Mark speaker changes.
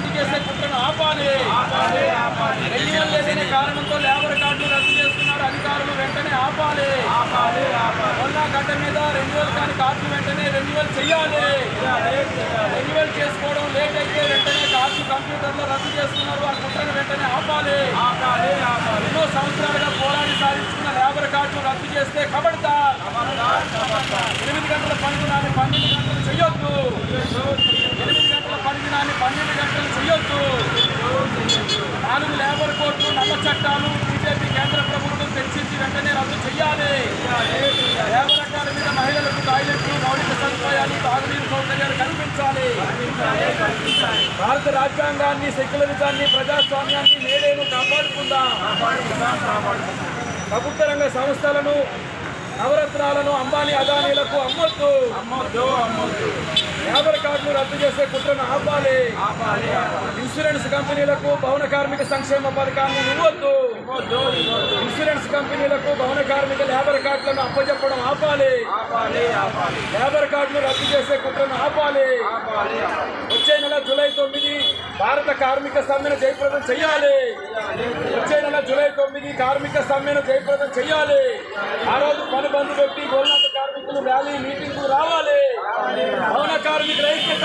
Speaker 1: రద్దు చేసే కుట్రను ఆపాలి. రెన్యువల్ లేదనే కారణంతో లేబర్ కార్డు రద్దు చేస్తున్నారు అధికారులు వెంటనే ఆపాలి. మొన్న గడ్డ మీద రెన్యువల్ కాని కార్డు వెంటనే రెన్యువల్ చేయాలి. రెన్యువల్ చేసుకోవడం లేట్ అయితే వెంటనే కార్డు కంప్యూటర్లో రద్దు చేస్తున్నారు. ఆ కుట్రను వెంటనే ఆపాలి. ఎన్నో సంవత్సరాలుగా పోరాడి సాధించుకున్న లేబర్ కార్డు రద్దు చేస్తే కబడతా. భారత రాజ్యాంగాన్ని సెక్యులరిజాన్ని ప్రజాస్వామ్యాన్ని నేడేను కాపాడుకుందాం. ప్రభుత్వ రంగ సంస్థలను నవరత్నాలను అంబానీ అదానీలకు అమ్మొద్దు. లేబర్ కార్డులు రద్దు చేసే కుట్రను ఆపాలి. ఇన్సూరెన్స్ కంపెనీలకు భవన కార్మిక సంక్షేమ పథకాన్ని ఇవ్వద్దు. ఇన్సూరెన్స్ కంపెనీలకు భవన కార్మిక లేబర్ కార్డులను అప్పచెప్పడం ఆపాలి. లేబర్ కార్డులు రద్దు చేసే కుట్రను ఆపాలి. వచ్చే నెల జూలై తొమ్మిది భారత కార్మిక సమ్మెను జయప్రదం చేయాలి వచ్చే నెల జూలై తొమ్మిది కార్మిక సమ్మెను జయప్రదం చేయాలి ఆ రోజు పని బంద్ పెట్టి గోల్నాథ కార్మికులు ర్యాలీ మీటింగ్ రావాలి. భవన కార్మికుల ఐక్యత